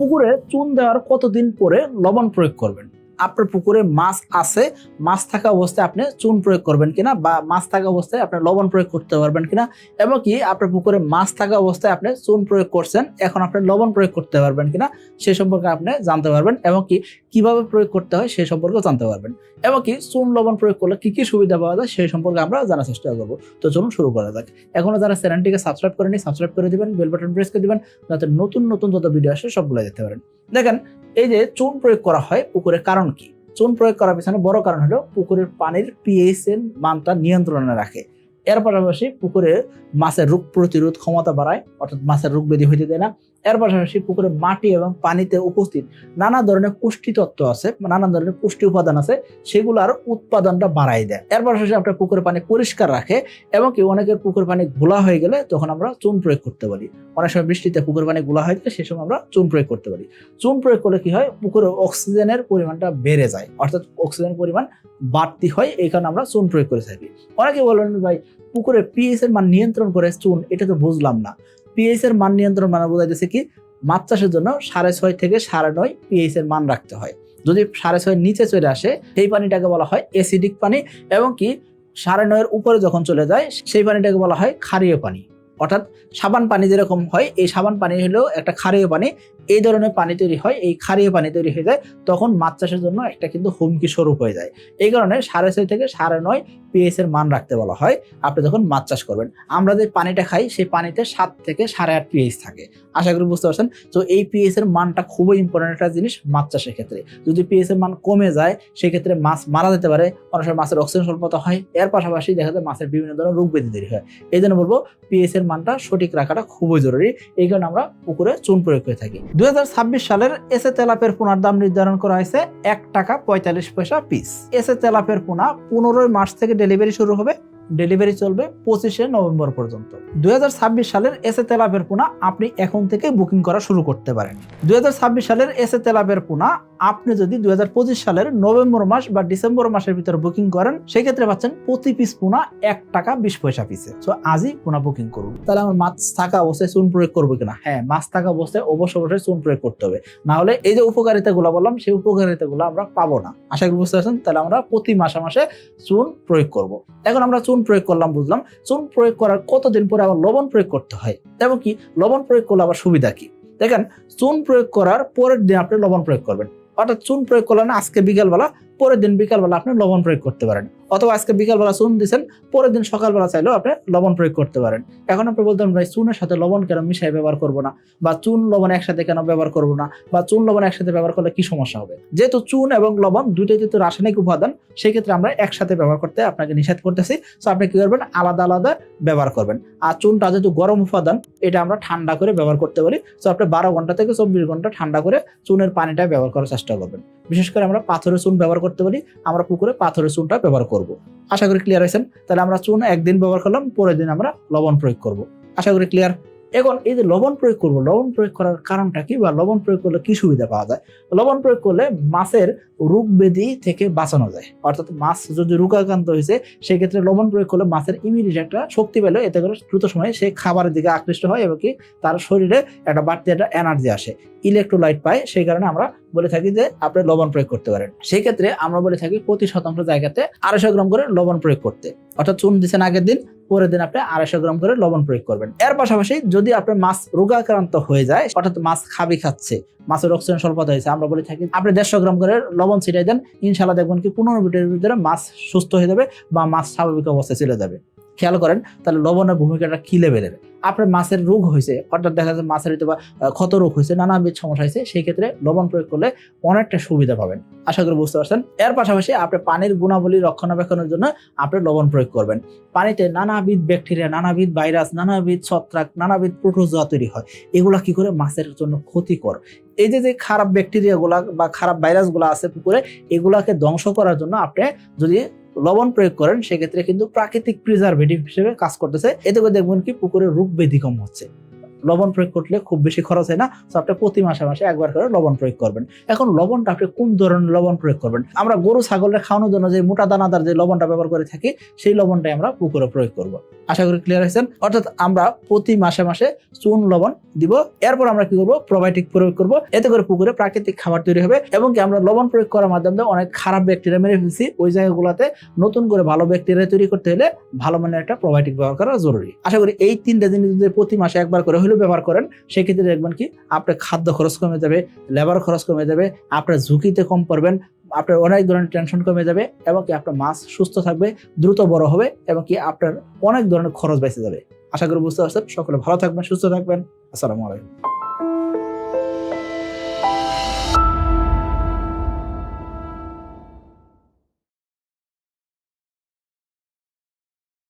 পুকুরে চুন দেওয়ার কতদিন পরে লবণ প্রয়োগ করবেন? আপনার পুকুরে মাছ আছে, মাছ থাকা অবস্থায় আপনি চুন প্রয়োগ করবেন কিনা বা মাছ থাকা অবস্থায় আপনি লবণ প্রয়োগ করতে পারবেন কিনা, এবং কি আপনার পুকুরে মাছ থাকা অবস্থায় আপনি চুন প্রয়োগ করছেন, এখন আপনি লবণ প্রয়োগ করতে পারবেন কিনা সে সম্পর্কে আপনি জানতে পারবেন, এবং কি কীভাবে প্রয়োগ করতে হয় সেই সম্পর্কেও জানতে পারবেন, এবং কি চুন লবণ প্রয়োগ করলে কি কি সুবিধা পাওয়া যায় সেই সম্পর্কে আমরা জানার চেষ্টা করব। তো চলুন শুরু করা যাক। এখনও যারা চ্যানেলটিকে সাবস্ক্রাইব করেনি সাবস্ক্রাইব করে দিবেন, বেল বাটন প্রেস করে দিবেন, যাতে নতুন নতুন যত ভিডিও আসে সবগুলো দেখতে পারেন। দেখেন এই যে চুন প্রয়োগ করা হয় পুকুরের কারণ কি? চুন প্রয়োগ করার পিছনে বড় কারণ হলো পুকুরের পানির পিএইচ এর মানটা নিয়ন্ত্রণে রাখে। এর পাশাপাশি পুকুরে মাছের রোগ প্রতিরোধ ক্ষমতা বাড়ায়, অর্থাৎ মাছের রোগ ব্যাধি হইতে দেয় না। এর পাশাপাশি পুকুরে মাটি এবং পানিতে উপস্থিত নানা ধরনের পুষ্টি তত্ত্ব আছে, নানা ধরনের পুষ্টি উপাদান আছে, সেগুলোর উৎপাদনটা বাড়াই দেয়। এর পাশাপাশি আপনার পুকুরের পানি পরিষ্কার রাখে এবং কি অনেকের পুকুর পানি ঘোলা হয়ে গেলে তখন আমরা চুন প্রয়োগ করতে পারি। অনেক সময় বৃষ্টিতে পুকুর পানি ঘোলা হয়ে গেলে সে সময় আমরা চুন প্রয়োগ করতে পারি। চুন প্রয়োগ করলে কি হয়? পুকুরে অক্সিজেনের পরিমাণটা বেড়ে যায়, অর্থাৎ অক্সিজেনের পরিমাণ বাড়তি হয়, এই কারণে আমরা চুন প্রয়োগ করে থাকি। অনেকে বলেন, ভাই পুকুরে পিএইচ এর মান নিয়ন্ত্রণ করে চুন, এটা তো বুঝলাম না। পিএইচ এর মান নিয়ন্ত্রণ মানে বোঝাইতেছে কি? মাছ চাষের জন্য সাড়ে ছয় থেকে সাড়ে নয় পিএইচ এর মান রাখতে হয়। যদি সাড়ে ছয়ের নিচে চলে আসে, সেই পানিটাকে বলা হয় অ্যাসিডিক পানি এবং কি সাড়ে নয়ের উপরে যখন চলে যায়, সেই পানিটাকে বলা হয় ক্ষারীয় পানি। অর্থাৎ সাবান পানি যেরকম হয়, এই সাবান পানি হলেও একটা ক্ষারীয় পানি এই ধরনের পানি তৈরি হয়, এই ক্ষারীয় পানি তৈরি হয়ে যায়, তখন মাছ চাষের জন্য একটা কিন্তু হুমকি স্বরূপ হয়ে যায়। এই কারণে সাড়ে ছয় থেকে সাড়ে নয় পিএইচ এর মান রাখতে বলা হয়, আপনি যখন মাছ চাষ করবেন। আমরা যে পানিটা খাই, সেই পানিতে সাত থেকে সাড়ে আট পিএইচ থাকে। আশা করি বুঝতে পারছেন? তো এই পিএইচ এর মানটা খুবই ইম্পর্টেন্ট একটা জিনিস মাছ চাষের ক্ষেত্রে। যদি পিএইচ এর মান কমে যায়, সেক্ষেত্রে মাছ মারা যেতে পারে, অনেক সময় মাছের অক্সিজেন স্বল্পতা হয়, এর পাশাপাশি দেখা যায় মাছের বিভিন্ন ধরনের রোগ ব্যাধি তৈরি হয়। এই জন্য বলব পিএইচ এর মানটা সঠিক রাখাটা খুবই জরুরি। এই কারণে আমরা পুকুরে চুন প্রয়োগ করে থাকি। দু হাজার ছাব্বিশ সালের এসে তেলাপের পোনার দাম নির্ধারণ করা হয়েছে এক টাকা পঁয়তাল্লিশ পয়সা পিস এসে তেলাপের পোনা পনেরোই মার্চ থেকে ডেলিভারি শুরু হবে। ডেলিভারি চলবে পঁচিশে নভেম্বর পর্যন্ত। দুই হাজার ছাব্বিশ সালের এসে তেলাপের পোনা আপনি এখন থেকে বুকিং করা শুরু করতে পারেন। দুই হাজার ছাব্বিশ সালের এসে তেলাপের পোনা আপনি যদি দুই হাজার পঁচিশ সালের নভেম্বর মাস বা ডিসেম্বর মাসের ভিতরে বুকিং করেন, সেক্ষেত্রে পাচ্ছেন প্রতি পিস পোনা এক টাকা বিশ পয়সা পিসে তো আজই পোনা বুকিং করুন। তাহলে আমার মাছ থাকা অবস্থায় চুন প্রয়োগ করব কিনা? হ্যাঁ মাছ থাকা অবস্থায় অবশ্য অবশ্যই চুন প্রয়োগ করতে হবে। না হলে এই যে উপকারিতা গুলো বললাম, সেই উপকারিতা গুলো আমরা পাবো না। আশা করি বুঝতে পারছেন? তাহলে আমরা প্রতি মাসে মাসে চুন প্রয়োগ করব। এখন আমরা চুন প্রয়োগ করলাম, বুঝলাম। চুন প্রয়োগ করার কতদিন পরে আবার লবণ প্রয়োগ করতে হয়? এবং কি? লবণ প্রয়োগ করলে আবার সুবিধা কি? দেখেন, চুন প্রয়োগ করার পরের দিন আপনি লবণ প্রয়োগ করবেন। অর্থাৎ চুন প্রয়োগ করলেন আজকে বিকালবেলা পরের দিন বিকালবেলা আপনি লবণ প্রয়োগ করতে পারেন। অথবা আজকে বিকালবেলা চুন দিচ্ছেন পরের দিন সকালবেলা চাইলেও আপনি লবণ প্রয়োগ করতে পারেন। এখন আপনি বলতেন ভাই, চুনের সাথে লবণ কেন মিশাই ব্যবহার করব না? বা চুন, লবণ একসাথে কেন ব্যবহার করব না? বা চুন, লবণ একসাথে ব্যবহার করলে কি সমস্যা হবে? যেহেতু চুন এবং লবণ দুইটাই যেহেতু রাসায়নিক উপাদান সেই ক্ষেত্রে আমরা একসাথে ব্যবহার করতে আপনাকে নিষেধ করতেছি। তো আপনি কি করবেন? আলাদা আলাদা ব্যবহার করবেন। আর চুনটা যেহেতু গরম উপাদান, এটা আমরা ঠান্ডা করে ব্যবহার করতে পারি। তো আপনি বারো ঘণ্টা থেকে চব্বিশ ঘণ্টা ঠান্ডা করে চুনের পানিটা ব্যবহার করার চেষ্টা করবেন। বিশেষ করে আমরা পাথরের চুন ব্যবহার করতে পারি, আমরা পুকুরে পাথরের চুনটা ব্যবহার করব। আশা করি ক্লিয়ার হয়েছেন? তাহলে আমরা চুন একদিন ব্যবহার করলাম, পরের দিন আমরা লবণ প্রয়োগ করব। আশা করি ক্লিয়ার এখন এই যে লবণ প্রয়োগ করব, লবণ প্রয়োগ করার কারণটা কি? বা লবণ প্রয়োগ করলে কি সুবিধা পাওয়া যায়? লবণ প্রয়োগ করলে মাছের রোগ ব্যাধি থেকে বাঁচানো যায়। অর্থাৎ মাছ যদি রোগাক্রান্ত হয়েছে, সেক্ষেত্রে লবণ প্রয়োগ করলে মাছের ইমিউনিটি একটা শক্তি পেলে, এতে করে দ্রুত সময়ে সে খাবারের দিকে আকৃষ্ট হয় এবং কি তার শরীরে একটা বাড়তি একটা এনার্জি আসে। ইলেকট্রোলাইট পায়, সেই কারণে আমরা বলে থাকি যে আপনি লবণ প্রয়োগ করতে পারেন। সেই ক্ষেত্রে আমরা বলে থাকি প্রতি শতাংশ জায়গাতে আড়াইশো গ্রাম করে লবণ প্রয়োগ করতে। অর্থাৎ চুন দিচ্ছেন আগের দিন, পরের দিন আপনি আড়াইশো গ্রাম করে লবণ প্রয়োগ করবেন। এর পাশাপাশি যদি আপনার মাছ রোগাক্রান্ত হয়ে যায়, অর্থাৎ মাছ খাবি খাচ্ছে, মাছের অক্সিজেন স্বল্পতা হয়েছে, আমরা বলে থাকি আপনি দেড়শো গ্রাম করে লবণ ছিটাই দেন ইনশাল্লাহ দেখবেন কি পনেরো মিনিটের ভিতরে মাছ সুস্থ হয়ে যাবে বা মাছ স্বাভাবিক অবস্থায় চলে যাবে। খেয়াল করেন, তাহলে লবণের ভূমিকাটা কি লেভেলের আপনার মাছের রোগ হয়েছে, অর্থাৎ দেখা যাচ্ছে মাছের হয়তো বা ক্ষত রোগ হয়েছে, নানাবিধ সমস্যা হয়েছে, সেই ক্ষেত্রে লবণ প্রয়োগ করলে অনেকটা সুবিধা পাবেন। আশা করি বুঝতে পারছেন। এর পাশাপাশি আপনি পানির গুণাবলী রক্ষণাবেক্ষণের জন্য আপনি লবণ প্রয়োগ করবেন। পানিতে নানাবিধ ব্যাকটেরিয়া, নানাবিধ ভাইরাস, নানাবিধ ছত্রাক, নানাবিধ প্রোটোজোয়া তৈরি হয়। এগুলা কি করে? মাছের জন্য ক্ষতিকর। এই যে যে খারাপ ব্যাকটেরিয়া গুলা বা খারাপ ভাইরাসগুলা আছে পুকুরে, এগুলাকে ধ্বংস করার জন্য আপনি যদি লবণ প্রয়োগ করেন, সেক্ষেত্রে কিন্তু প্রাকৃতিক প্রিজারভেটিভ হিসেবে কাজ করতেছে। এতে করে দেখবেন কি পুকুরে রোগ ব্যাধি কম হচ্ছে। লবণ প্রয়োগ করলে খুব বেশি খরচ হয় না। তো আপনি প্রতি মাসে মাসে একবার করে লবণ প্রয়োগ করবেন। এখন লবণটা আপনি কোন ধরনের লবণ প্রয়োগ করবেন? আমরা গরু, ছাগলের খাওয়ানোর জন্য যে মোটা দানাদার যে লবণটা ব্যবহার করে থাকি, সেই লবণটাই আমরা পুকুরে প্রয়োগ করব। আশা করি ক্লিয়ার হয়েছেন? অর্থাৎ আমরা প্রতি মাসে মাসে চুন লবণ দিব। এরপর আমরা কি করব? প্রোবায়োটিক প্রয়োগ করব। এতে করে পুকুরে প্রাকৃতিক খাবার তৈরি হবে এবং কি আমরা লবণ প্রয়োগ করার মাধ্যমে অনেক খারাপ ব্যাকটেরিয়া মেরে ফেলছি। ওই জায়গাগুলোতে নতুন করে ভালো ব্যাকটেরিয়া তৈরি করতে হলে ভালো মানের একটা প্রোবায়োটিক ব্যবহার করা জরুরি। আশা করি এই তিনটা জিনিস যদি প্রতি মাসে একবার করে হলেও ব্যবহার করেন, সেক্ষেত্রে দেখবেন কি আপনার খাদ্য খরচ কমে যাবে লেবার খরচ কমে যাবে, আপনার ঝুঁকিতে কম পড়বেন, আপনার অনেক ধরনের টেনশন কমে যাবে এবং কি আপনার মাছ সুস্থ থাকবে, দ্রুত বড় হবে এবং কি আপনার অনেক ধরনের খরচ বেঁচে যাবে। আশা করি বুঝতে পারছেন। সকলে ভালো থাকবেন, সুস্থ থাকবেন। আসসালামু আলাইকুম।